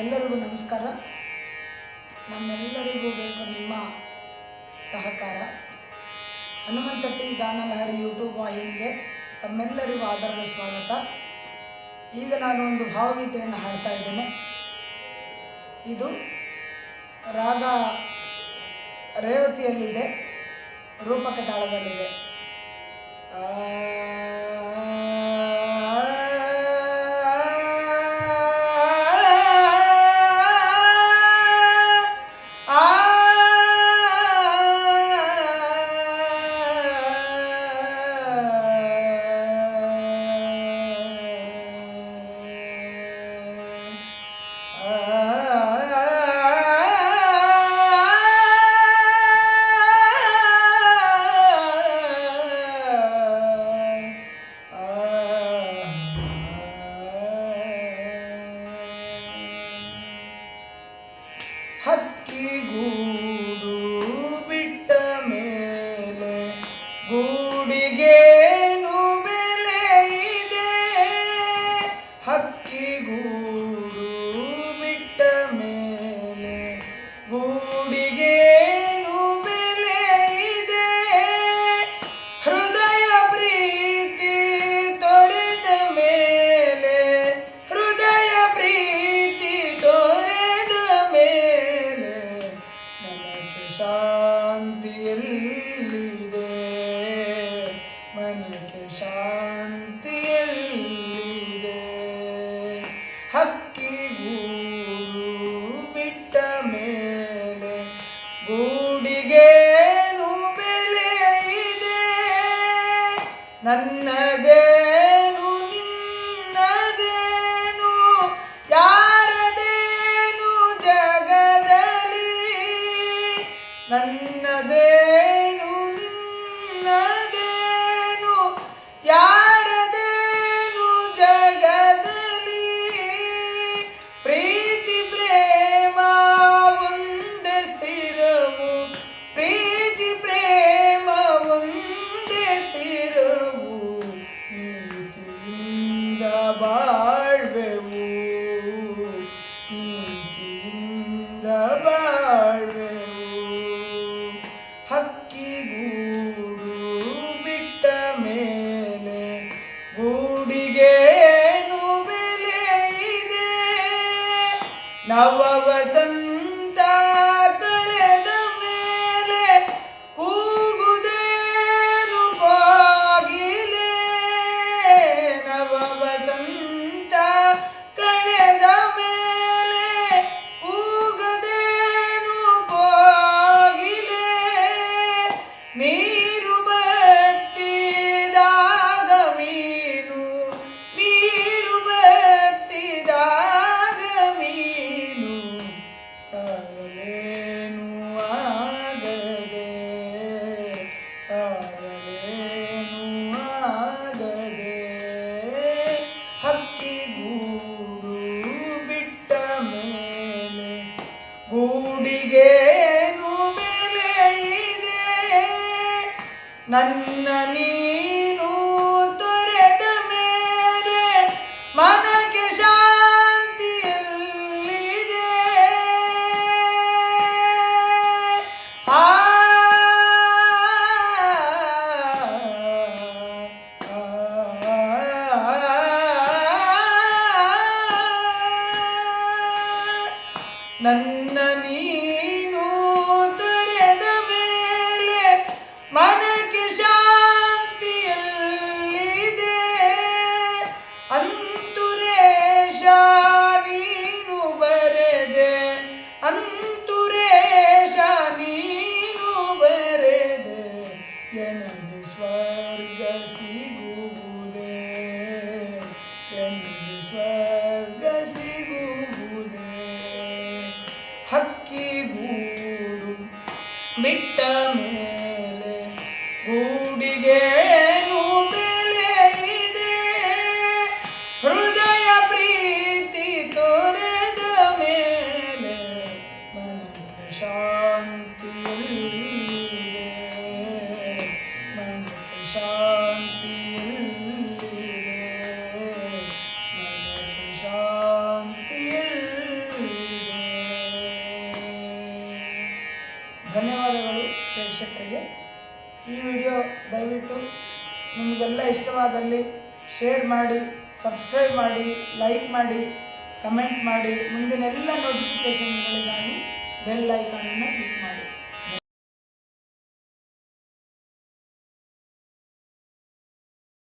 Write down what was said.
ಎಲ್ಲರಿಗೂ ನಮಸ್ಕಾರ. ನಮ್ಮೆಲ್ಲರಿಗೂ ಬೇಕು ನಿಮ್ಮ ಸಹಕಾರ. ಹನುಮಂತಟ್ಟಿ ಗಾನಲಹರಿ ಯೂಟ್ಯೂಬ್ ವಾಹಿನಿಗೆ ತಮ್ಮೆಲ್ಲರಿಗೂ ಆಧಾರದ ಸ್ವಾಗತ. ಈಗ ನಾನು ಒಂದು ಭಾವಗೀತೆಯನ್ನು ಹಾಡ್ತಾ ಇದ್ದೇನೆ. ಇದು ರಾಗ ರೇವತಿಯಲ್ಲಿದೆ, ರೂಪಕ ತಾಳದಲ್ಲಿದೆ. ಗೂಡಿಗೇನು ಬೆಲೆ ಇದೆ? ನನ್ನದೇನು I said. ಸಾಯಲೇನು ಆಗದೆ ಹಕ್ಕಿಗೂಡು ಬಿಟ್ಟ ಮೇಲೆ ಗೂಡಿಗೇನು ಬೆಲೆ ಇದೆ? ನನ್ನ ನೀನು ನನ್ನ ನೀನು ತೊರೆದ ಮೇಲೆ ಮನಕ್ಕೆ ಶಾಂತಿ ಎಲ್ಲಿದೆ ಅಂತುರೇಶ ನೀನು ಬರೆದೆ. ಅಂತುರೇಶ ನೀನು ಬರೆದೆ. ನನಗೆ ಸ್ವರ್ಗ ಸಿಗುವುದೇ? ಶಾಂತಿ ಮೇಲೆ ಗೂಡಿಗೆ ಶಾಂತಿ ಧನ್ಯವಾದಗಳು ಪ್ರೇಕ್ಷಕರಿಗೆ. ಈ ವಿಡಿಯೋ ದಯವಿಟ್ಟು ನಿಮಗೆಲ್ಲ ಇಷ್ಟವಾದಲ್ಲಿ ಶೇರ್ ಮಾಡಿ, ಸಬ್ಸ್ಕ್ರೈಬ್ ಮಾಡಿ, ಲೈಕ್ ಮಾಡಿ, ಕಮೆಂಟ್ ಮಾಡಿ, ಮುಂದಿನ ಎಲ್ಲ ನೋಟಿಫಿಕೇಷನ್ಗಳಿಗಾಗಿ ಬೆಲ್ ಐಕಾನನ್ನು ಕ್ಲಿಕ್ ಮಾಡಿ.